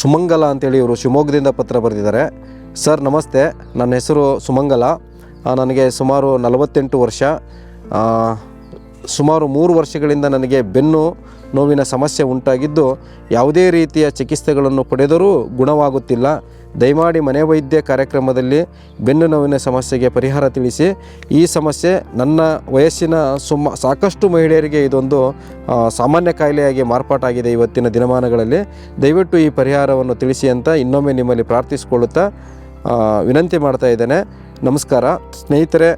ಸುಮಂಗಲ ಅಂತೇಳಿ ಇವರು ಶಿವಮೊಗ್ಗದಿಂದ ಪತ್ರ ಬರೆದಿದ್ದಾರೆ. ಸರ್, ನಮಸ್ತೆ. ನನ್ನ ಹೆಸರು ಸುಮಂಗಲ. ನನಗೆ ಸುಮಾರು ನಲವತ್ತೆಂಟು ವರ್ಷ. ಸುಮಾರು ಮೂರು ವರ್ಷಗಳಿಂದ ನನಗೆ ಬೆನ್ನು ನೋವಿನ ಸಮಸ್ಯೆ ಉಂಟಾಗಿದ್ದು ಯಾವುದೇ ರೀತಿಯ ಚಿಕಿತ್ಸೆಗಳನ್ನು ಪಡೆದರೂ ಗುಣವಾಗುತ್ತಿಲ್ಲ. ದಯಮಾಡಿ ಮನೆ ವೈದ್ಯ ಕಾರ್ಯಕ್ರಮದಲ್ಲಿ ಬೆನ್ನು ನೋವಿನ ಸಮಸ್ಯೆಗೆ ಪರಿಹಾರ ತಿಳಿಸಿ. ಈ ಸಮಸ್ಯೆ ನನ್ನ ವಯಸ್ಸಿನ ಸುಮ್ಮ ಸಾಕಷ್ಟು ಮಹಿಳೆಯರಿಗೆ ಇದೊಂದು ಸಾಮಾನ್ಯ ಕಾಯಿಲೆಯಾಗಿ ಮಾರ್ಪಾಟಾಗಿದೆ ಇವತ್ತಿನ ದಿನಮಾನಗಳಲ್ಲಿ. ದಯವಿಟ್ಟು ಈ ಪರಿಹಾರವನ್ನು ತಿಳಿಸಿ ಅಂತ ಇನ್ನೊಮ್ಮೆ ನಿಮ್ಮಲ್ಲಿ ಪ್ರಾರ್ಥಿಸಿಕೊಳ್ಳುತ್ತಾ ವಿನಂತಿ ಮಾಡ್ತಾ ಇದ್ದೇನೆ. ನಮಸ್ಕಾರ. ಸ್ನೇಹಿತರೆ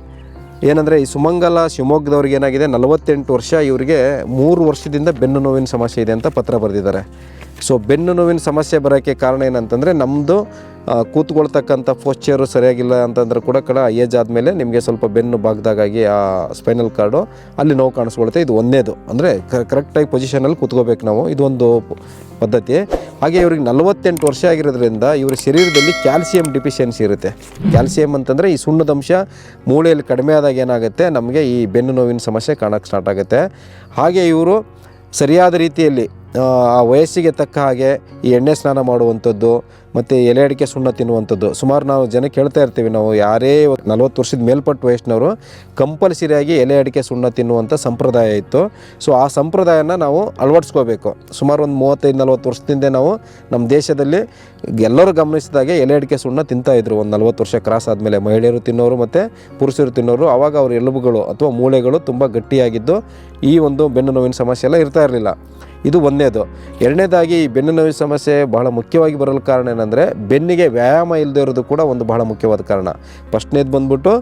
ಏನಂದರೆ ಈ ಸುಮಂಗಲ ಶಿವಮೊಗ್ಗದವ್ರಿಗೆ ಏನಾಗಿದೆ ನಲವತ್ತೆಂಟು ವರ್ಷ ಇವರಿಗೆ ಮೂರು ವರ್ಷದಿಂದ ಬೆನ್ನು ನೋವಿನ ಸಮಸ್ಯೆ ಇದೆ ಅಂತ ಪತ್ರ ಬರೆದಿದ್ದಾರೆ. ಸೊ ಬೆನ್ನು ನೋವಿನ ಸಮಸ್ಯೆ ಬರೋಕ್ಕೆ ಕಾರಣ ಏನಂತಂದರೆ ನಮ್ಮದು ಕೂತ್ಕೊಳ್ತಕ್ಕಂಥ ಪೋಶ್ಚರು ಸರಿಯಾಗಿಲ್ಲ ಅಂತಂದ್ರೆ ಕೂಡ ಕಡ ಏಜ್ ಆದಮೇಲೆ ನಿಮಗೆ ಸ್ವಲ್ಪ ಬೆನ್ನು ಭಾಗದಾಗಾಗಿ ಆ ಸ್ಪೈನಲ್ ಕಾರ್ಡು ಅಲ್ಲಿ ನೋವು ಕಾಣಿಸ್ಕೊಳುತ್ತೆ. ಇದು ಒಂದೇದು. ಅಂದರೆ ಕರೆಕ್ಟಾಗಿ ಪೊಸಿಷನಲ್ಲಿ ಕೂತ್ಕೋಬೇಕು ನಾವು. ಇದೊಂದು ಪದ್ಧತಿ. ಹಾಗೆ ಇವ್ರಿಗೆ ನಲವತ್ತೆಂಟು ವರ್ಷ ಆಗಿರೋದ್ರಿಂದ ಇವ್ರ ಶರೀರದಲ್ಲಿ ಕ್ಯಾಲ್ಸಿಯಂ ಡಿಫಿಷಿಯನ್ಸಿ ಇರುತ್ತೆ. ಕ್ಯಾಲ್ಸಿಯಂ ಅಂತಂದರೆ ಈ ಸುಣ್ಣದ ಅಂಶ ಮೂಳೆಯಲ್ಲಿ ಕಡಿಮೆ ಆದಾಗ ಏನಾಗುತ್ತೆ? ನಮಗೆ ಈ ಬೆನ್ನು ನೋವಿನ ಸಮಸ್ಯೆ ಕಾಣೋಕ್ಕೆ ಸ್ಟಾರ್ಟ್ ಆಗುತ್ತೆ. ಹಾಗೆ ಇವರು ಸರಿಯಾದ ರೀತಿಯಲ್ಲಿ ಆ ವಯಸ್ಸಿಗೆ ತಕ್ಕ ಹಾಗೆ ಈ ಎಣ್ಣೆ ಸ್ನಾನ ಮಾಡುವಂಥದ್ದು ಮತ್ತು ಎಲೆ ಅಡಿಕೆ ಸುಣ್ಣ ತಿನ್ನುವಂಥದ್ದು. ಸುಮಾರು ನಾವು ಜನ ಕೇಳ್ತಾ ಇರ್ತೀವಿ, ನಾವು ಯಾರೇ ನಲ್ವತ್ತು ವರ್ಷದ ಮೇಲ್ಪಟ್ಟು ವಯಸ್ಸಿನವರು ಕಂಪಲ್ಸರಿಯಾಗಿ ಎಲೆ ಅಡಿಕೆ ಸುಣ್ಣ ತಿನ್ನುವಂಥ ಸಂಪ್ರದಾಯ ಇತ್ತು. ಸೊ, ಆ ಸಂಪ್ರದಾಯನ ನಾವು ಅಳವಡಿಸ್ಕೋಬೇಕು. ಸುಮಾರು ಒಂದು ಮೂವತ್ತೈದು, ನಲ್ವತ್ತು ವರ್ಷದಿಂದ ನಾವು ನಮ್ಮ ದೇಶದಲ್ಲಿ ಎಲ್ಲರೂ ಗಮನಿಸಿದಾಗೆ ಎಲೆ ಅಡಿಕೆ ಸುಣ್ಣ ತಿಂತಾಯಿದ್ರು ಒಂದು ನಲವತ್ತು ವರ್ಷ ಕ್ರಾಸ್ ಆದಮೇಲೆ ಮಹಿಳೆಯರು ತಿನ್ನೋರು ಮತ್ತು ಪುರುಷರು ತಿನ್ನೋರು ಆವಾಗ ಅವ್ರ ಎಲುಬುಗಳು ಅಥವಾ ಮೂಳೆಗಳು ತುಂಬ ಗಟ್ಟಿಯಾಗಿದ್ದು ಈ ಒಂದು ಬೆನ್ನು ನೋವಿನ ಸಮಸ್ಯೆ ಎಲ್ಲ ಇರ್ತಾ ಇರಲಿಲ್ಲ. ಇದು ಒಂದನೇದು ಎರಡನೇದಾಗಿ ಈ ಬೆನ್ನು ನೋವಿನ ಸಮಸ್ಯೆ ಬಹಳ ಮುಖ್ಯವಾಗಿ ಬರಲು ಕಾರಣ ಏನಂದರೆ ಬೆನ್ನಿಗೆ ವ್ಯಾಯಾಮ ಇಲ್ಲದೆ ಇರೋದು ಕೂಡ ಒಂದು ಬಹಳ ಮುಖ್ಯವಾದ ಕಾರಣ. ಫಸ್ಟ್ನೇದು ಬಂದ್ಬಿಟ್ಟು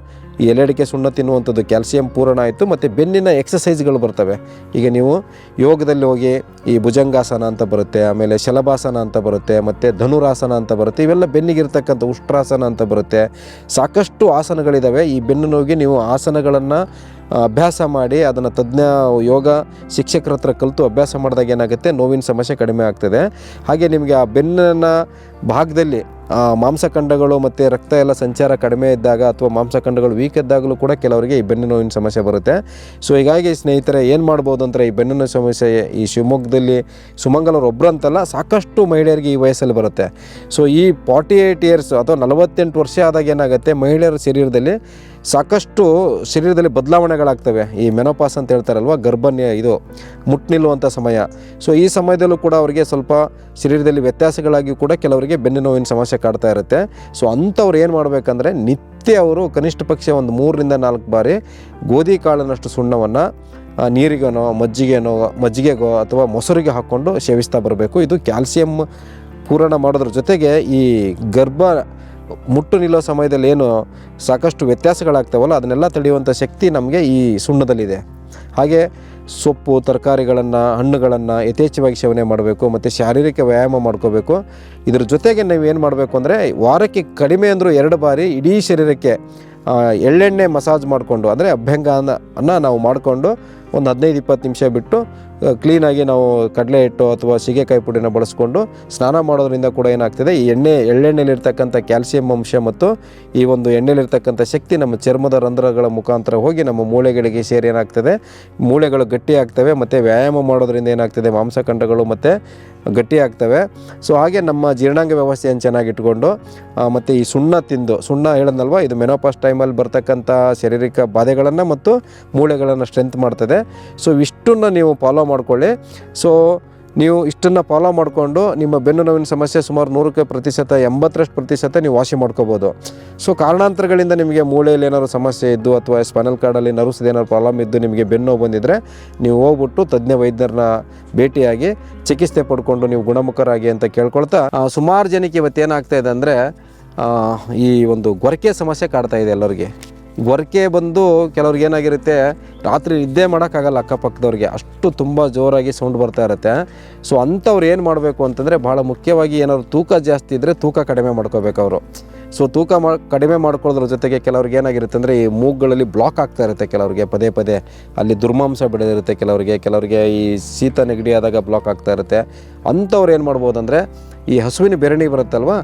ಈ ಎಲೆಡಿಕೆ ಸುಣ್ಣ ತಿನ್ನುವಂಥದ್ದು ಕ್ಯಾಲ್ಸಿಯಂ ಪೂರಣ ಆಯಿತು, ಮತ್ತು ಬೆನ್ನಿನ ಎಕ್ಸಸೈಸ್ಗಳು ಬರ್ತವೆ. ಈಗ ನೀವು ಯೋಗದಲ್ಲಿ ಹೋಗಿ ಈ ಭುಜಂಗಾಸನ ಅಂತ ಬರುತ್ತೆ, ಆಮೇಲೆ ಶಲಭಾಸನ ಅಂತ ಬರುತ್ತೆ, ಮತ್ತು ಧನುರಾಸನ ಅಂತ ಬರುತ್ತೆ, ಇವೆಲ್ಲ ಬೆನ್ನಿಗಿರ್ತಕ್ಕಂಥ ಉಷ್ಟ್ರಾಸನ ಅಂತ ಬರುತ್ತೆ. ಸಾಕಷ್ಟು ಆಸನಗಳಿದ್ದಾವೆ ಈ ಬೆನ್ನು ನೋವಿಗೆ ನೀವು ಆಸನಗಳನ್ನು ಅಭ್ಯಾಸ ಮಾಡಿ ಅದನ್ನು ತಜ್ಞ ಯೋಗ ಶಿಕ್ಷಕರ ಹತ್ರ ಕಲಿತು ಅಭ್ಯಾಸ ಮಾಡಿದಾಗ ಏನಾಗುತ್ತೆ? ನೋವಿನ ಸಮಸ್ಯೆ ಕಡಿಮೆ ಆಗ್ತದೆ. ಹಾಗೆ ನಿಮಗೆ ಆ ಬೆನ್ನಿನ ಭಾಗದಲ್ಲಿ ಮಾಂಸಖಂಡಗಳು ಮತ್ತು ರಕ್ತ ಎಲ್ಲ ಸಂಚಾರ ಕಡಿಮೆ ಇದ್ದಾಗ ಅಥವಾ ಮಾಂಸಖಂಡಗಳು ವೀಕ್ ಇದ್ದಾಗಲೂ ಕೂಡ ಕೆಲವರಿಗೆ ಈ ಬೆನ್ನು ನೋವಿನ ಸಮಸ್ಯೆ ಬರುತ್ತೆ. ಸೊ ಹೀಗಾಗಿ ಸ್ನೇಹಿತರೆ, ಏನು ಮಾಡ್ಬೋದು ಅಂದರೆ ಈ ಬೆನ್ನು ನೋವಿನ ಸಮಸ್ಯೆ ಈ ಶಿವಮೊಗ್ಗದಲ್ಲಿ ಸುಮಂಗಲವ್ರು ಒಬ್ಬರಂತಲ್ಲ ಸಾಕಷ್ಟು ಮಹಿಳೆಯರಿಗೆ ಈ ವಯಸ್ಸಲ್ಲಿ ಬರುತ್ತೆ. ಸೊ ಈ ಫಾರ್ಟಿ ಏಯ್ಟ್ ಇಯರ್ಸ್ ಅಥವಾ ನಲವತ್ತೆಂಟು ವರ್ಷ ಆದಾಗ ಏನಾಗುತ್ತೆ, ಮಹಿಳೆಯರ ಶರೀರದಲ್ಲಿ ಸಾಕಷ್ಟು ಶರೀರದಲ್ಲಿ ಬದಲಾವಣೆಗಳಾಗ್ತವೆ. ಈ ಮೆನೋಪಾಸ್ ಅಂತ ಹೇಳ್ತಾರಲ್ವ, ಗರ್ಭನ್ಯ ಇದು ಮುಟ್ ನಿಲ್ಲುವಂಥ ಸಮಯ. ಸೊ ಈ ಸಮಯದಲ್ಲೂ ಕೂಡ ಅವರಿಗೆ ಸ್ವಲ್ಪ ಶರೀರದಲ್ಲಿ ವ್ಯತ್ಯಾಸಗಳಾಗಿ ಕೂಡ ಕೆಲವರಿಗೆ ಬೆನ್ನು ನೋವಿನ ಸಮಸ್ಯೆ ಕಾಡ್ತಾ ಇರುತ್ತೆ. ಸೊ ಅಂಥವ್ರು ಏನು ಮಾಡಬೇಕಂದ್ರೆ, ನಿತ್ಯ ಅವರು ಕನಿಷ್ಠ ಪಕ್ಷ ಒಂದು ಮೂರರಿಂದ ನಾಲ್ಕು ಬಾರಿ ಗೋಧಿ ಕಾಳಿನಷ್ಟು ಸುಣ್ಣವನ್ನು ನೀರಿಗೆನೋ ಮಜ್ಜಿಗೆನೋ ಮಜ್ಜಿಗೆಗೋ ಅಥವಾ ಮೊಸರಿಗೆ ಹಾಕ್ಕೊಂಡು ಸೇವಿಸ್ತಾ ಬರಬೇಕು. ಇದು ಕ್ಯಾಲ್ಸಿಯಂ ಪೂರಣ ಮಾಡೋದ್ರ ಜೊತೆಗೆ ಈ ಗರ್ಭ ಮುಟ್ಟು ನಿಲ್ಲೋ ಸಮಯದಲ್ಲಿ ಏನು ಸಾಕಷ್ಟು ವ್ಯತ್ಯಾಸಗಳಾಗ್ತಾವಲ್ಲ, ಅದನ್ನೆಲ್ಲ ತಡೆಯುವಂಥ ಶಕ್ತಿ ನಮಗೆ ಈ ಸುಣ್ಣದಲ್ಲಿದೆ. ಹಾಗೆ ಸೊಪ್ಪು, ತರಕಾರಿಗಳನ್ನು, ಹಣ್ಣುಗಳನ್ನು ಯಥೇಚ್ಛವಾಗಿ ಸೇವನೆ ಮಾಡಬೇಕು, ಮತ್ತು ಶಾರೀರಿಕ ವ್ಯಾಯಾಮ ಮಾಡ್ಕೋಬೇಕು. ಇದ್ರ ಜೊತೆಗೆ ನೀವು ಏನು ಮಾಡಬೇಕು ಅಂದರೆ, ವಾರಕ್ಕೆ ಕಡಿಮೆ ಅಂದರೂ ಎರಡು ಬಾರಿ ಇಡೀ ಶರೀರಕ್ಕೆ ಎಳ್ಳೆಣ್ಣೆ ಮಸಾಜ್ ಮಾಡಿಕೊಂಡು, ಅಂದರೆ ಅಭ್ಯಂಗನ, ಅನ್ನ ನಾವು ಮಾಡಿಕೊಂಡು ಒಂದು ಹದಿನೈದು, ಇಪ್ಪತ್ತು ನಿಮಿಷ ಬಿಟ್ಟು ಕ್ಲೀನಾಗಿ ನಾವು ಕಡಲೆ ಹಿಟ್ಟು ಅಥವಾ ಸೀಗೆಕಾಯಿ ಪುಡಿನ ಬಳಸ್ಕೊಂಡು ಸ್ನಾನ ಮಾಡೋದ್ರಿಂದ ಕೂಡ ಏನಾಗ್ತದೆ, ಈ ಎಣ್ಣೆ ಎಳ್ಳೆಣ್ಣೆಲಿರ್ತಕ್ಕಂಥ ಕ್ಯಾಲ್ಸಿಯಂ ಅಂಶ ಮತ್ತು ಈ ಒಂದು ಎಣ್ಣೆಲಿರ್ತಕ್ಕಂಥ ಶಕ್ತಿ ನಮ್ಮ ಚರ್ಮದ ರಂಧ್ರಗಳ ಮುಖಾಂತರ ಹೋಗಿ ನಮ್ಮ ಮೂಳೆಗಳಿಗೆ ಸೇರಿ ಏನಾಗ್ತದೆ, ಮೂಳೆಗಳು ಗಟ್ಟಿ ಆಗ್ತವೆ ಮತ್ತು ವ್ಯಾಯಾಮ ಮಾಡೋದ್ರಿಂದ ಏನಾಗ್ತದೆ, ಮಾಂಸಖಂಡಗಳು ಮತ್ತು ಗಟ್ಟಿ ಆಗ್ತವೆ ಸೊ ಹಾಗೆ ನಮ್ಮ ಜೀರ್ಣಾಂಗ ವ್ಯವಸ್ಥೆಯನ್ನು ಚೆನ್ನಾಗಿಟ್ಕೊಂಡು ಮತ್ತು ಈ ಸುಣ್ಣ ತಿಂದು, ಸುಣ್ಣ ಹೇಳೋದಲ್ವ? ಇದು ಮೆನೋಪಾಸ್ ಟೈಮಲ್ಲಿ ಬರ್ತಕ್ಕಂಥ ಶಾರೀರಿಕ ಬಾಧೆಗಳನ್ನು ಮತ್ತು ಮೂಳೆಗಳನ್ನು ಸ್ಟ್ರೆಂತ್ ಮಾಡ್ತದೆ. ಸೊ ಇಷ್ಟನ್ನು ನೀವು ಫಾಲೋ ಮಾಡ್ಕೊಳ್ಳಿ. ಸೊ ನೀವು ಇಷ್ಟನ್ನು ಫಾಲೋ ಮಾಡಿಕೊಂಡು ನಿಮ್ಮ ಬೆನ್ನು ನೋವಿನ ಸಮಸ್ಯೆ ಸುಮಾರು ನೂರಕ್ಕೆ ಪ್ರತಿಶತ, ಎಂಬತ್ತರಷ್ಟು ಪ್ರತಿಶತ ನೀವು ವಾಸಿ ಮಾಡ್ಕೋಬೋದು. ಸೊ ಕಾರಣಾಂತರಗಳಿಂದ ನಿಮಗೆ ಮೂಳೆಯಲ್ಲಿ ಏನಾದ್ರು ಸಮಸ್ಯೆ ಇದ್ದು ಅಥವಾ ಸ್ಪೈನಲ್ ಕಾರ್ಡಲ್ಲಿ ನರ್ವ್ಸ್ ಏನಾದ್ರು ಪ್ರಾಬ್ಲಮ್ ಇದ್ದು ನಿಮಗೆ ಬೆನ್ನು ನೋವು ಬಂದಿದ್ದರೆ ನೀವು ಹೋಗ್ಬಿಟ್ಟು ತಜ್ಞ ವೈದ್ಯರನ್ನ ಭೇಟಿಯಾಗಿ ಚಿಕಿತ್ಸೆ ಪಡ್ಕೊಂಡು ನೀವು ಗುಣಮುಖರಾಗಿ ಅಂತ ಕೇಳ್ಕೊಳ್ತಾ ಸುಮಾರು ಜನಕ್ಕೆ ಇವತ್ತೇನಾಗ್ತಾ ಇದೆ ಅಂದರೆ ಈ ಒಂದು ಗೊರಕೆ ಸಮಸ್ಯೆ ಕಾಡ್ತಾ ಇದೆ ಎಲ್ಲರಿಗೆ. ಗೊರಕೆ ಬಂದು ಕೆಲವ್ರಿಗೆ ಏನಾಗಿರುತ್ತೆ, ರಾತ್ರಿ ನಿದ್ದೆ ಮಾಡೋಕ್ಕಾಗಲ್ಲ ಅಕ್ಕಪಕ್ಕದವ್ರಿಗೆ. ಅಷ್ಟು ತುಂಬ ಜೋರಾಗಿ ಸೌಂಡ್ ಬರ್ತಾ ಇರುತ್ತೆ. ಸೊ ಅಂಥವ್ರು ಏನು ಮಾಡಬೇಕು ಅಂತಂದರೆ ಭಾಳ ಮುಖ್ಯವಾಗಿ ಏನಾದ್ರು ತೂಕ ಜಾಸ್ತಿ ಇದ್ದರೆ ತೂಕ ಕಡಿಮೆ ಮಾಡ್ಕೋಬೇಕು ಅವರು. ಸೊ ತೂಕ ಮಾ, ಕಡಿಮೆ ಮಾಡ್ಕೊಳ್ಳೋದ್ರ ಜೊತೆಗೆ ಕೆಲವ್ರಿಗೆ ಏನಾಗಿರುತ್ತೆ ಅಂದರೆ ಈ ಮೂಗ್ಗಳಲ್ಲಿ ಬ್ಲಾಕ್ ಆಗ್ತಾ ಇರುತ್ತೆ ಕೆಲವ್ರಿಗೆ ಪದೇ ಪದೇ. ಅಲ್ಲಿ ದುರ್ಮಾಂಸ ಬೆಳೆದಿರುತ್ತೆ ಕೆಲವರಿಗೆ ಕೆಲವರಿಗೆ ಈ ಶೀತ ನೆಗಡಿ ಆದಾಗ ಬ್ಲಾಕ್ ಆಗ್ತಾ ಇರುತ್ತೆ. ಅಂಥವ್ರು ಏನು ಮಾಡ್ಬೋದು ಅಂದರೆ ಈ ಹಸುವಿನ ಬೆರಣಿ ಬರುತ್ತಲ್ವ?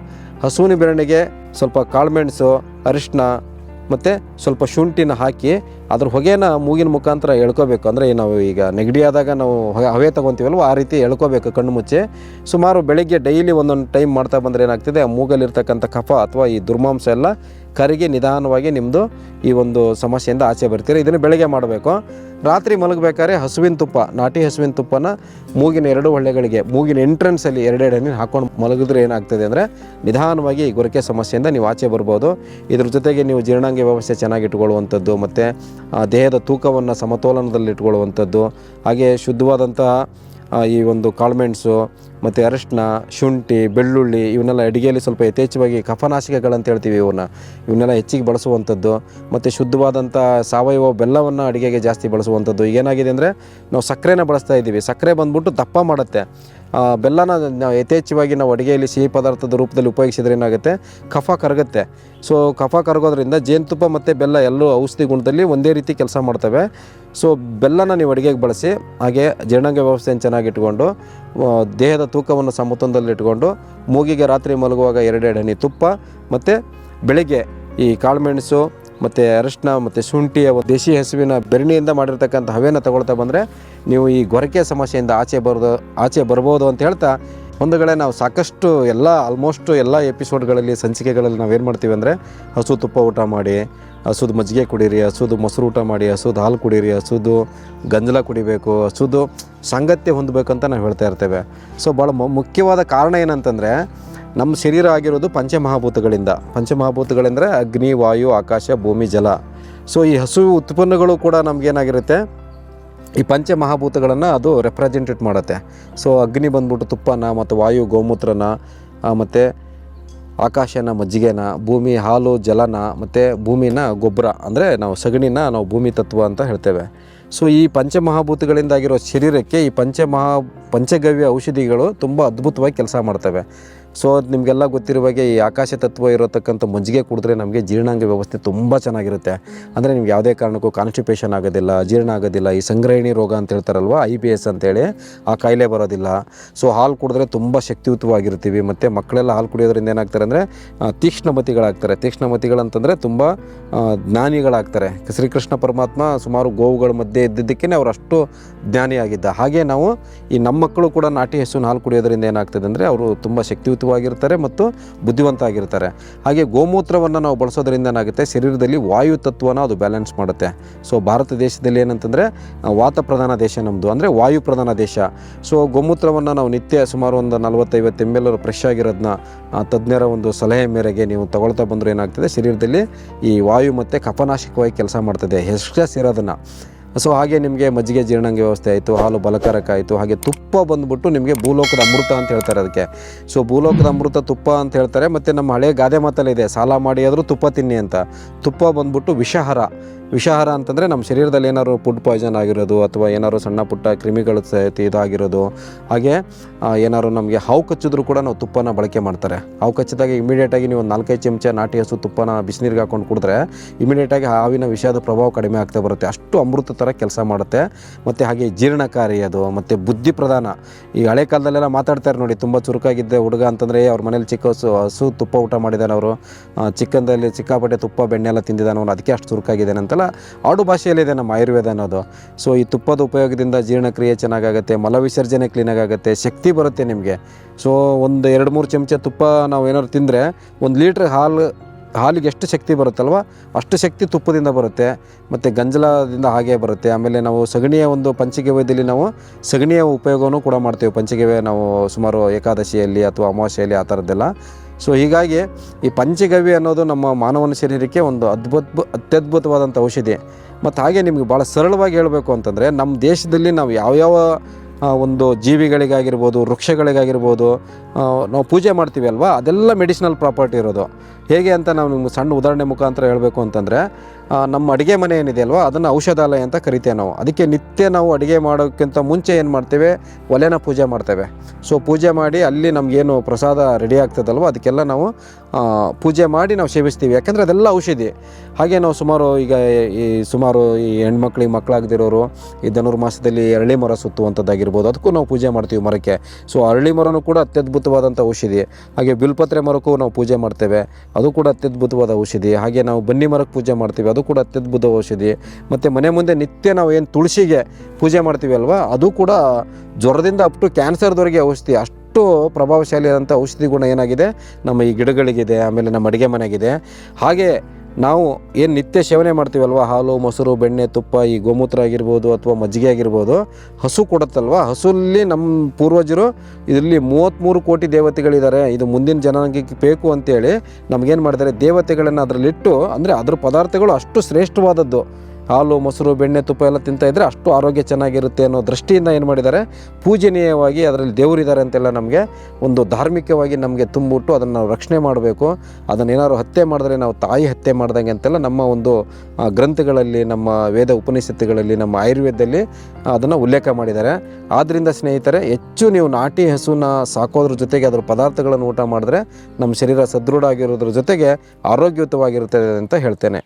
ಹಸುವಿನ ಬೆರಣಿಗೆ ಸ್ವಲ್ಪ ಕಾಳುಮೆಣಸು ಅರಿಶಿನ ಮತ್ತು ಸ್ವಲ್ಪ ಶುಂಠಿನ ಹಾಕಿ ಅದ್ರ ಹೊಗೆನ ಮೂಗಿನ ಮುಖಾಂತರ ಎಳ್ಕೋಬೇಕು. ಅಂದರೆ ನಾವು ಈಗ ನೆಗಡಿ ಆದಾಗ ನಾವು ಹವೆ ತೊಗೊತೀವಲ್ವ, ಆ ರೀತಿ ಎಳ್ಕೋಬೇಕು ಕಣ್ಣು ಮುಚ್ಚಿ. ಸುಮಾರು ಬೆಳಿಗ್ಗೆ ಡೈಲಿ ಒಂದೊಂದು ಟೈಮ್ ಮಾಡ್ತಾ ಬಂದರೆ ಏನಾಗ್ತದೆ? ಆ ಮೂಗಲ್ಲಿರ್ತಕ್ಕಂಥ ಕಫ ಅಥವಾ ಈ ದುರ್ಮಾಂಸ ಎಲ್ಲ ಕರಿಗೆ ನಿಧಾನವಾಗಿ ನಿಮ್ಮದು ಈ ಒಂದು ಸಮಸ್ಯೆಯಿಂದ ಆಚೆ ಬರ್ತೀರಿ. ಇದನ್ನು ಬೆಳಗ್ಗೆ ಮಾಡಬೇಕು. ರಾತ್ರಿ ಮಲಗಬೇಕಾದ್ರೆ ಹಸುವಿನ ತುಪ್ಪ, ನಾಟಿ ಹಸುವಿನ ತುಪ್ಪನ ಮೂಗಿನ ಎರಡು ಹೊಳ್ಳೆಗಳಿಗೆ ಮೂಗಿನ ಎಂಟ್ರೆನ್ಸಲ್ಲಿ ಎರಡೆರಡು ಹಣ್ಣು ಹಾಕೊಂಡು ಮಲಗಿದ್ರೆ ಏನಾಗ್ತದೆ ಅಂದರೆ ನಿಧಾನವಾಗಿ ಈ ಗೊರಕೆ ಸಮಸ್ಯೆಯಿಂದ ನೀವು ಆಚೆ ಬರ್ಬೋದು. ಇದ್ರ ಜೊತೆಗೆ ನೀವು ಜೀರ್ಣಾಂಗ ವ್ಯವಸ್ಥೆ ಚೆನ್ನಾಗಿ ಇಟ್ಕೊಳ್ಳುವಂಥದ್ದು ಮತ್ತು ದೇಹದ ತೂಕವನ್ನು ಸಮತೋಲನದಲ್ಲಿ ಇಟ್ಕೊಳ್ಳುವಂಥದ್ದು ಹಾಗೆ ಶುದ್ಧವಾದಂತಹ ಈ ಒಂದು ಕಾಳುಮೆಣಸು, ಮತ್ತು ಅರಿಶಿನ ಶುಂಠಿ, ಬೆಳ್ಳುಳ್ಳಿ ಇವನ್ನೆಲ್ಲ ಅಡುಗೆಯಲ್ಲಿ ಸ್ವಲ್ಪ ಯಥೇಚ್ಛವಾಗಿ ಕಫನಾಶಕಗಳಂತ ಹೇಳ್ತೀವಿ ಇವನ್ನ ಇವನ್ನೆಲ್ಲ ಹೆಚ್ಚಿಗೆ ಬಳಸುವಂಥದ್ದು, ಮತ್ತು ಶುದ್ಧವಾದಂಥ ಸಾವಯವ ಬೆಲ್ಲವನ್ನು ಅಡುಗೆಗೆ ಜಾಸ್ತಿ ಬಳಸುವಂಥದ್ದು. ಏನಾಗಿದೆ ಅಂದರೆ, ನಾವು ಸಕ್ಕರೆನ ಬಳಸ್ತಾ ಇದ್ದೀವಿ. ಸಕ್ಕರೆ ಬಂದ್ಬಿಟ್ಟು ದಪ್ಪ ಮಾಡುತ್ತೆ. ಬೆಲ್ಲನ ಯಥೇಚ್ಛವಾಗಿ ನಾವು ಅಡುಗೆಯಲ್ಲಿ ಸಿಹಿ ಪದಾರ್ಥದ ರೂಪದಲ್ಲಿ ಉಪಯೋಗಿಸಿದ್ರೆ ಏನಾಗುತ್ತೆ? ಕಫ ಕರಗುತ್ತೆ. ಸೊ, ಕಫ ಕರಗೋದ್ರಿಂದ ಜೇನುತುಪ್ಪ ಮತ್ತು ಬೆಲ್ಲ ಎಲ್ಲೂ ಔಷಧಿ ಗುಣದಲ್ಲಿ ಒಂದೇ ರೀತಿ ಕೆಲಸ ಮಾಡ್ತವೆ. ಸೊ, ಬೆಲ್ಲನ ನೀವು ಅಡುಗೆಗೆ ಬಳಸಿ, ಹಾಗೆ ಜೀರ್ಣಾಂಗ ವ್ಯವಸ್ಥೆಯನ್ನು ಚೆನ್ನಾಗಿಟ್ಕೊಂಡು ದೇಹದ ತೂಕವನ್ನು ಸಮತೋಲನದಲ್ಲಿ ಇಟ್ಕೊಂಡು, ಮೂಗಿಗೆ ರಾತ್ರಿ ಮಲಗುವಾಗ ಎರಡೆರಡು ತುಪ್ಪ, ಮತ್ತು ಬೆಳಿಗ್ಗೆ ಈ ಕಾಳುಮೆಣಸು ಮತ್ತು ಅರಿಶಿನ ಮತ್ತು ಶುಂಠಿಯ ದೇಶಿ ಹಸುವಿನ ಬೆರಣಿಯಿಂದ ಮಾಡಿರ್ತಕ್ಕಂಥ ಹವೆಯನ್ನು ತಗೊಳ್ತಾ ಬಂದರೆ ನೀವು ಈ ಗೊರಕೆ ಸಮಸ್ಯೆಯಿಂದ ಆಚೆ ಬರೋದು, ಆಚೆ ಬರ್ಬೋದು ಅಂತ ಹೇಳ್ತಾ ಒಂದು ಕಡೆ ನಾವು ಸಾಕಷ್ಟು ಎಲ್ಲ ಆಲ್ಮೋಸ್ಟ್ ಎಲ್ಲ ಎಪಿಸೋಡ್ಗಳಲ್ಲಿ ಸಂಚಿಕೆಗಳಲ್ಲಿ ನಾವೇನು ಮಾಡ್ತೀವಿ ಅಂದರೆ ಹಸು ತುಪ್ಪ ಊಟ ಮಾಡಿ, ಹಸುದು ಮಜ್ಜಿಗೆ ಕುಡೀರಿ, ಹಸುದು ಮೊಸರು ಊಟ ಮಾಡಿ, ಹಸುದು ಹಾಲು ಕುಡೀರಿ, ಹಸುದು ಗಂಜಲ ಕುಡಿಬೇಕು, ಹಸುದು ಸಾಂಗತ್ಯ ಹೊಂದಬೇಕಂತ ನಾವು ಹೇಳ್ತಾ ಇರ್ತೇವೆ. ಸೊ ಭಾಳ ಮುಖ್ಯವಾದ ಕಾರಣ ಏನಂತಂದರೆ ನಮ್ಮ ಶರೀರ ಆಗಿರೋದು ಪಂಚಮಹಾಭೂತಗಳಿಂದ. ಪಂಚಮಹಾಭೂತಗಳೆಂದರೆ ಅಗ್ನಿ, ವಾಯು, ಆಕಾಶ, ಭೂಮಿ, ಜಲ. ಸೊ ಈ ಹಸು ಉತ್ಪನ್ನಗಳು ಕೂಡ ನಮಗೇನಾಗಿರುತ್ತೆ ಈ ಪಂಚಮಹಾಭೂತಗಳನ್ನು ಅದು ರೆಪ್ರೆಸೆಂಟೇಟ್ ಮಾಡುತ್ತೆ. ಸೊ ಅಗ್ನಿ ಬಂದ್ಬಿಟ್ಟು ತುಪ್ಪನ ಮತ್ತು ವಾಯು ಗೋಮೂತ್ರನ ಮತ್ತು ಆಕಾಶನ, ಮಜ್ಜಿಗೆನ, ಭೂಮಿ, ಹಾಲು, ಜಲನ, ಮತ್ತು ಭೂಮಿನ ಗೊಬ್ಬರ, ಅಂದರೆ ನಾವು ಸಗಣಿನ ನಾವು ಭೂಮಿ ತತ್ವ ಅಂತ ಹೇಳ್ತೇವೆ. ಸೊ ಈ ಪಂಚಮಹಾಭೂತಗಳಿಂದಾಗಿರೋ ಶರೀರಕ್ಕೆ ಈ ಪಂಚಮಹಾ, ಪಂಚಗವ್ಯ ಔಷಧಿಗಳು ತುಂಬ ಅದ್ಭುತವಾಗಿ ಕೆಲಸ ಮಾಡ್ತವೆ. ಸೊ ನಿಮಗೆಲ್ಲ ಗೊತ್ತಿರುವಾಗೆ ಈ ಆಕಾಶ ತತ್ವ ಇರತಕ್ಕಂಥ ಮಜ್ಜಿಗೆ ಕುಡಿದ್ರೆ ನಮಗೆ ಜೀರ್ಣಾಂಗ ವ್ಯವಸ್ಥೆ ತುಂಬ ಚೆನ್ನಾಗಿರುತ್ತೆ. ಅಂದರೆ ನಿಮ್ಗೆ ಯಾವುದೇ ಕಾರಣಕ್ಕೂ ಕಾನ್ಸ್ಟಿಪೇಷನ್ ಆಗೋದಿಲ್ಲ, ಜೀರ್ಣ ಆಗೋದಿಲ್ಲ. ಈ ಸಂಗ್ರಹಿಣಿ ರೋಗ ಅಂತ ಹೇಳ್ತಾರಲ್ವ ಐ ಬಿ ಎಸ್ ಅಂತೇಳಿ, ಆ ಕಾಯಿಲೆ ಬರೋದಿಲ್ಲ. ಸೊ ಹಾಲು ಕುಡಿದ್ರೆ ತುಂಬ ಶಕ್ತಿಯುತವಾಗಿರ್ತೀವಿ. ಮತ್ತು ಮಕ್ಕಳೆಲ್ಲ ಹಾಲು ಕುಡಿಯೋದ್ರಿಂದ ಏನಾಗ್ತಾರೆ ಅಂದರೆ ತೀಕ್ಷ್ಣಮತಿಗಳಾಗ್ತಾರೆ. ತೀಕ್ಷ್ಣಮತಿಗಳಂತಂದರೆ ತುಂಬ ಜ್ಞಾನಿಗಳಾಗ್ತಾರೆ. ಶ್ರೀಕೃಷ್ಣ ಪರಮಾತ್ಮ ಸುಮಾರು ಗೋವುಗಳ ಮಧ್ಯೆ ಇದ್ದಿದ್ದಕ್ಕೇ ಅವರು ಅಷ್ಟು ಜ್ಞಾನಿಯಾಗಿದ್ದ. ಹಾಗೆ ನಾವು ಈ ನಮ್ಮ ಮಕ್ಕಳು ಕೂಡ ನಾಟಿ ಹೆಸರು ಹಾಲು ಕುಡಿಯೋದ್ರಿಂದ ಏನಾಗ್ತದೆ ಅಂದರೆ, ಅವರು ತುಂಬ ಶಕ್ತಿಯುತವಾಗಿರ್ತಾರೆ ಮತ್ತು ಬುದ್ಧಿವಂತ ಆಗಿರ್ತಾರೆ ಹಾಗೆ ಗೋಮೂತ್ರವನ್ನು ನಾವು ಬಳಸೋದ್ರಿಂದ ಏನಾಗುತ್ತೆ? ಶರೀರದಲ್ಲಿ ವಾಯು ತತ್ವನ ಅದು ಬ್ಯಾಲೆನ್ಸ್ ಮಾಡುತ್ತೆ. ಸೊ ಭಾರತ ದೇಶದಲ್ಲಿ ಏನಂತಂದರೆ ವಾತ ಪ್ರಧಾನ ದೇಶ ನಮ್ಮದು ಅಂದರೆ ವಾಯು ಪ್ರಧಾನ ದೇಶ. ಸೊ ಗೋಮೂತ್ರವನ್ನು ನಾವು ನಿತ್ಯ ಸುಮಾರು ಒಂದು ನಲವತ್ತೈವತ್ತು ಎಂ ಎಲ್ ಫ್ರೆಶ್ ಆಗಿರೋದನ್ನ ತಜ್ಞರ ಒಂದು ಸಲಹೆ ಮೇರೆಗೆ ನೀವು ತಗೊಳ್ತಾ ಬಂದರೆ ಏನಾಗ್ತದೆ? ಶರೀರದಲ್ಲಿ ಈ ವಾಯು ಮತ್ತು ಕಫನಾಶಕವಾಗಿ ಕೆಲಸ ಮಾಡ್ತದೆ. ಹೆಸ್ಟ್ರೆಸ್ ಸೇರೋದನ್ನು. ಸೊ ಹಾಗೆ ನಿಮಗೆ ಮಜ್ಜಿಗೆ ಜೀರ್ಣಾಂಗ ವ್ಯವಸ್ಥೆ ಆಯಿತು, ಹಾಲು ಬಲಕಾರಕ ಆಯಿತು, ಹಾಗೆ ತುಪ್ಪ ಬಂದ್ಬಿಟ್ಟು ನಿಮಗೆ ಭೂಲೋಕದ ಅಮೃತ ಅಂತ ಹೇಳ್ತಾರೆ ಅದಕ್ಕೆ. ಸೊ ಭೂಲೋಕದ ಅಮೃತ ತುಪ್ಪ ಅಂತ ಹೇಳ್ತಾರೆ, ಮತ್ತು ನಮ್ಮ ಹಳೆ ಗಾದೆ ಮಾತಲ್ಲಿದೆ ಸಾಲ ಮಾಡಿ ಆದರೂ ತುಪ್ಪ ತಿನ್ನಿ ಅಂತ. ತುಪ್ಪ ಬಂದ್ಬಿಟ್ಟು ವಿಷಾಹಾರ. ವಿಷಾಹಾರ ಅಂತಂದರೆ ನಮ್ಮ ಶರೀರದಲ್ಲಿ ಏನಾದ್ರು ಫುಡ್ ಪಾಯ್ಸನ್ ಆಗಿರೋದು ಅಥವಾ ಏನಾದ್ರು ಸಣ್ಣ ಪುಟ್ಟ ಕ್ರಿಮಿಗಳು ಇದಾಗಿರೋದು. ಹಾಗೆ ಏನಾದ್ರು ನಮಗೆ ಹಾವು ಕಚ್ಚಿದ್ರು ಕೂಡ ನಾವು ತುಪ್ಪನ ಬಳಕೆ ಮಾಡ್ತಾರೆ. ಹಾವು ಕಚ್ಚಿದಾಗ ಇಮಿಡಿಯೇಟಾಗಿ ನೀವು ಒಂದು ನಾಲ್ಕೈದು ಚಮಚ ನಾಟಿ ಹಸು ತುಪ್ಪನ ಬಿಸಿನೀರಿಗೆ ಹಾಕೊಂಡು ಕುಡಿದ್ರೆ ಇಮಿಡಿಯೇಟಾಗಿ ಹಾವಿನ ವಿಷಯದ ಪ್ರಭಾವ ಕಡಿಮೆ ಆಗ್ತಾ ಬರುತ್ತೆ. ಅಷ್ಟು ಅಮೃತ ಥರ ಕೆಲಸ ಮಾಡುತ್ತೆ. ಮತ್ತು ಹಾಗೆ ಜೀರ್ಣಕಾರಿ ಅದು, ಮತ್ತು ಬುದ್ಧಿ ಪ್ರಧಾನ. ಈ ಹಳೆ ಕಾಲದಲ್ಲೆಲ್ಲ ಮಾತಾಡ್ತಾರೆ ನೋಡಿ, ತುಂಬ ಚುರುಕಾಗಿದ್ದೆ ಹುಡುಗ ಅಂತಂದರೆ ಅವ್ರ ಮನೇಲಿ ಚಿಕ್ಕ ಹಸು ಹಸು ತುಪ್ಪ ಊಟ ಮಾಡಿದ್ದಾನೆ ಅವರು ಚಿಕ್ಕಂದಲ್ಲಿ ಸಿಕ್ಕಾಪಟ್ಟೆ ತುಪ್ಪ, ಬೆಣ್ಣೆ ಎಲ್ಲ ತಿಂದಿದ್ದಾನೆ ಅವನು ಅದಕ್ಕೆ ಅಷ್ಟು ಚುರುಕಾಗಿದ್ದಾನೆ ಅಂತೆಲ್ಲ ಆಡು ಭಾಷೆಯಲ್ಲಿದೆ ನಮ್ಮ ಆಯುರ್ವೇದ ಅನ್ನೋದು. ಸೊ ಈ ತುಪ್ಪದ ಉಪಯೋಗದಿಂದ ಜೀರ್ಣಕ್ರಿಯೆ ಚೆನ್ನಾಗಾಗುತ್ತೆ, ಮಲವಿಸರ್ಜನೆ ಕ್ಲೀನಾಗುತ್ತೆ ಶಕ್ತಿ ಬರುತ್ತೆ ನಿಮಗೆ. ಸೊ ಒಂದು ಎರಡು ಮೂರು ಚಮಚ ತುಪ್ಪ ನಾವು ಏನಾದ್ರು ತಿಂದರೆ, ಒಂದು ಲೀಟ್ರ್ ಹಾಲು ಹಾಲಿಗೆ ಎಷ್ಟು ಶಕ್ತಿ ಬರುತ್ತಲ್ವ? ಅಷ್ಟು ಶಕ್ತಿ ತುಪ್ಪದಿಂದ ಬರುತ್ತೆ, ಮತ್ತು ಗಂಜಲದಿಂದ ಹಾಗೆ ಬರುತ್ತೆ. ಆಮೇಲೆ ನಾವು ಸಗಣಿಯ ಒಂದು ಪಂಚಗವ್ಯದಲ್ಲಿ ನಾವು ಸಗಣಿಯ ಉಪಯೋಗವನ್ನು ಕೂಡ ಮಾಡ್ತೇವೆ. ಪಂಚಗವ್ಯ ನಾವು ಸುಮಾರು ಏಕಾದಶಿಯಲ್ಲಿ ಅಥವಾ ಅಮಾವಾಸ್ಯೆಯಲ್ಲಿ ಆ ಥರದ್ದೆಲ್ಲ. ಸೊ ಹೀಗಾಗಿ ಈ ಪಂಚಗವ್ಯ ಅನ್ನೋದು ನಮ್ಮ ಮಾನವನ ಶರೀರಕ್ಕೆ ಒಂದು ಅದ್ಭುತ ಅತ್ಯದ್ಭುತವಾದಂಥ ಔಷಧಿ. ಮತ್ತು ಹಾಗೆ ನಿಮಗೆ ಭಾಳ ಸರಳವಾಗಿ ಹೇಳಬೇಕು ಅಂತಂದರೆ, ನಮ್ಮ ದೇಶದಲ್ಲಿ ನಾವು ಯಾವ್ಯಾವ ಒಂದು ಜೀವಿಗಳಿಗಾಗಿರ್ಬೋದು, ವೃಕ್ಷಗಳಿಗಾಗಿರ್ಬೋದು ನಾವು ಪೂಜೆ ಮಾಡ್ತೀವಿ ಅಲ್ವಾ? ಅದೆಲ್ಲ ಮೆಡಿಸಿನಲ್ ಪ್ರಾಪರ್ಟಿ ಇರೋದು. ಹೇಗೆ ಅಂತ ನಾವು ನಿಮ್ಗೆ ಸಣ್ಣ ಉದಾಹರಣೆ ಮುಖಾಂತರ ಹೇಳಬೇಕು ಅಂತಂದರೆ ನಮ್ಮ ಅಡುಗೆ ಮನೆ ಏನಿದೆ ಅಲ್ವಾ, ಅದನ್ನು ಔಷಧಾಲಯ ಅಂತ ಕರಿತೇವೆ ನಾವು. ಅದಕ್ಕೆ ನಿತ್ಯ ನಾವು ಅಡುಗೆ ಮಾಡೋಕ್ಕಿಂತ ಮುಂಚೆ ಏನು ಮಾಡ್ತೇವೆ? ಒಲೆನ ಪೂಜೆ ಮಾಡ್ತೇವೆ. ಸೊ ಪೂಜೆ ಮಾಡಿ ಅಲ್ಲಿ ನಮಗೇನು ಪ್ರಸಾದ ರೆಡಿ ಆಗ್ತದಲ್ವ, ಅದಕ್ಕೆಲ್ಲ ನಾವು ಪೂಜೆ ಮಾಡಿ ನಾವು ಸೇವಿಸ್ತೀವಿ. ಯಾಕಂದರೆ ಅದೆಲ್ಲ ಔಷಧಿ. ಹಾಗೆ ನಾವು ಸುಮಾರು ಈಗ ಈ ಸುಮಾರು ಈ ಹೆಣ್ಮಕ್ಳಿಗೆ ಮಕ್ಕಳಾಗದಿರೋರು, ಈ ಧನುರ್ಮಾಸದಲ್ಲಿ ಅರಳಿ ಮರ ಸುತ್ತುವಂಥದ್ದಾಗಿರ್ಬೋದು ಅದಕ್ಕೂ ನಾವು ಪೂಜೆ ಮಾಡ್ತೀವಿ ಮರಕ್ಕೆ. ಸೊ ಅರಳಿ ಮರನೂ ಕೂಡ ಅತ್ಯದ್ಭುತವಾದಂಥ ಔಷಧಿ. ಹಾಗೆ ಬಿಲ್ಪತ್ರೆ ಮರಕ್ಕೂ ನಾವು ಪೂಜೆ ಮಾಡ್ತೇವೆ. ಅದು ಕೂಡ ಅತ್ಯದ್ಭುತವಾದ ಔಷಧಿ. ಹಾಗೆ ನಾವು ಬನ್ನಿ ಮರಕ್ಕೆ ಪೂಜೆ ಮಾಡ್ತೀವಿ, ಅದು ಕೂಡ ಅತ್ಯದ್ಭುತ ಔಷಧಿ. ಮತ್ತು ಮನೆ ಮುಂದೆ ನಿತ್ಯ ನಾವು ಏನು ತುಳಸಿಗೆ ಪೂಜೆ ಮಾಡ್ತೀವಿ ಅಲ್ವಾ, ಅದು ಕೂಡ ಜ್ವರದಿಂದ ಅಪ್ ಟು ಕ್ಯಾನ್ಸರ್ದವರೆಗೆ ಔಷಧಿ. ಅಷ್ಟು ಪ್ರಭಾವಶಾಲಿಯಾದಂಥ ಔಷಧಿ ಗುಣ ಏನಾಗಿದೆ? ನಮ್ಮ ಈ ಗಿಡಗಳಿಗಿದೆ, ಆಮೇಲೆ ನಮ್ಮ ಅಡುಗೆ ಮನೆಗಿದೆ. ಹಾಗೆ ನಾವು ಏನು ನಿತ್ಯ ಸೇವನೆ ಮಾಡ್ತೀವಲ್ವ? ಹಾಲು, ಮೊಸರು, ಬೆಣ್ಣೆ, ತುಪ್ಪ, ಈ ಗೋಮೂತ್ರ ಆಗಿರ್ಬೋದು ಅಥವಾ ಮಜ್ಜಿಗೆ ಆಗಿರ್ಬೋದು, ಹಸು ಕೊಡುತ್ತಲ್ವ? ಹಸುಲ್ಲಿ ನಮ್ಮ ಪೂರ್ವಜರು ಇದರಲ್ಲಿ ಮೂವತ್ತ್ಮೂರು ಕೋಟಿ ದೇವತೆಗಳಿದ್ದಾರೆ. ಇದು ಮುಂದಿನ ಜನಾಂಗಕ್ಕೆ ಬೇಕು ಅಂತೇಳಿ ನಮಗೇನು ಮಾಡಿದ್ದಾರೆ ದೇವತೆಗಳನ್ನು ಅದರಲ್ಲಿಟ್ಟು, ಅಂದರೆ ಅದ್ರ ಪದಾರ್ಥಗಳು ಅಷ್ಟು ಶ್ರೇಷ್ಠವಾದದ್ದು. ಹಾಲು, ಮೊಸರು, ಬೆಣ್ಣೆ, ತುಪ್ಪ ಎಲ್ಲ ತಿಂತಾ ಇದ್ದರೆ ಅಷ್ಟು ಆರೋಗ್ಯ ಚೆನ್ನಾಗಿರುತ್ತೆ ಅನ್ನೋ ದೃಷ್ಟಿಯಿಂದ ಏನು ಮಾಡಿದ್ದಾರೆ? ಪೂಜನೀಯವಾಗಿ ಅದರಲ್ಲಿ ದೇವರಿದ್ದಾರೆ ಅಂತೆಲ್ಲ ನಮಗೆ ಒಂದು ಧಾರ್ಮಿಕವಾಗಿ ನಮಗೆ ತುಂಬಿಟ್ಟು ಅದನ್ನು ನಾವು ರಕ್ಷಣೆ ಮಾಡಬೇಕು. ಅದನ್ನು ಏನಾದ್ರು ಹತ್ಯೆ ಮಾಡಿದ್ರೆ ನಾವು ತಾಯಿ ಹತ್ಯೆ ಮಾಡ್ದಂಗೆ ಅಂತೆಲ್ಲ ನಮ್ಮ ಒಂದು ಗ್ರಂಥಗಳಲ್ಲಿ, ನಮ್ಮ ವೇದ ಉಪನಿಷತ್ತುಗಳಲ್ಲಿ, ನಮ್ಮ ಆಯುರ್ವೇದದಲ್ಲಿ ಅದನ್ನು ಉಲ್ಲೇಖ ಮಾಡಿದ್ದಾರೆ. ಆದ್ದರಿಂದ ಸ್ನೇಹಿತರೆ, ಹೆಚ್ಚು ನೀವು ನಾಟಿ ಹಸುನ ಸಾಕೋದ್ರ ಜೊತೆಗೆ ಅದರ ಪದಾರ್ಥಗಳನ್ನು ಊಟ ಮಾಡಿದ್ರೆ ನಮ್ಮ ಶರೀರ ಸದೃಢ ಆಗಿರೋದ್ರ ಜೊತೆಗೆ ಆರೋಗ್ಯಯುತವಾಗಿರುತ್ತದೆ ಅಂತ ಹೇಳ್ತೇನೆ.